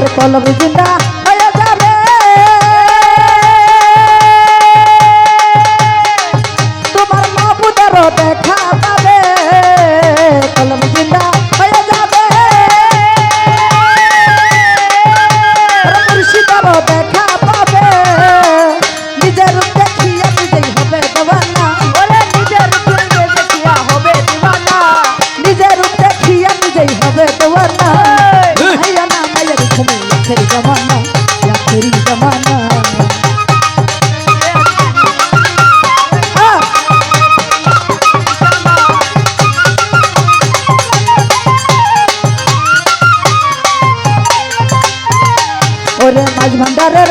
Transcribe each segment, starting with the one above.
তোমার কলম জিন্দা হয়ে যাবে। তোমার মাবুদেরও দেখা পাবে কলম জিন্দা হয়ে যাবে। দেখা ওরে মাঝ ভান্ডারের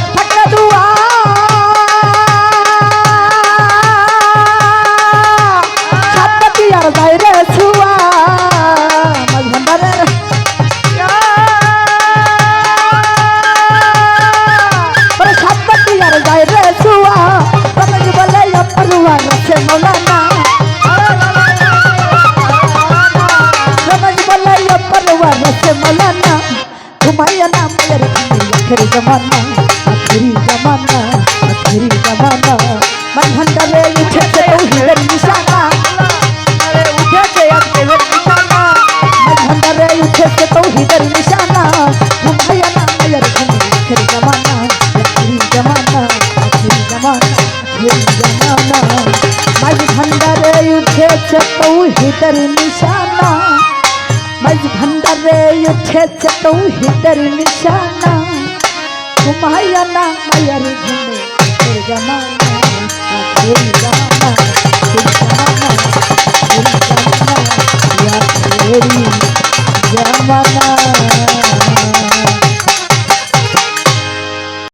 ঘুমাইয়া না মায়ের ঘুমি আখেরি জমানা আখেরি জমানা আখেরি জমানা মাঝ ভান্ডারে উঠেছে তৌহিদের নিশানা ভান্ডারে উঠেছে তৌহিদের নিশানা ঘুমাইয়া না মায়ের ঘুমে আখেরি জমানা আখেরি জমানা আখেরি জমানা আখেরি জমানা মাঝ ভান্ডারে উঠেছে তৌহিদের নিশানা মাঝ ভান্ডারে উঠেছে তো হিতের নিশানা। ঘুমাইয়া না মায়ার ঘুমে জমানা জমানা জমানা জমানা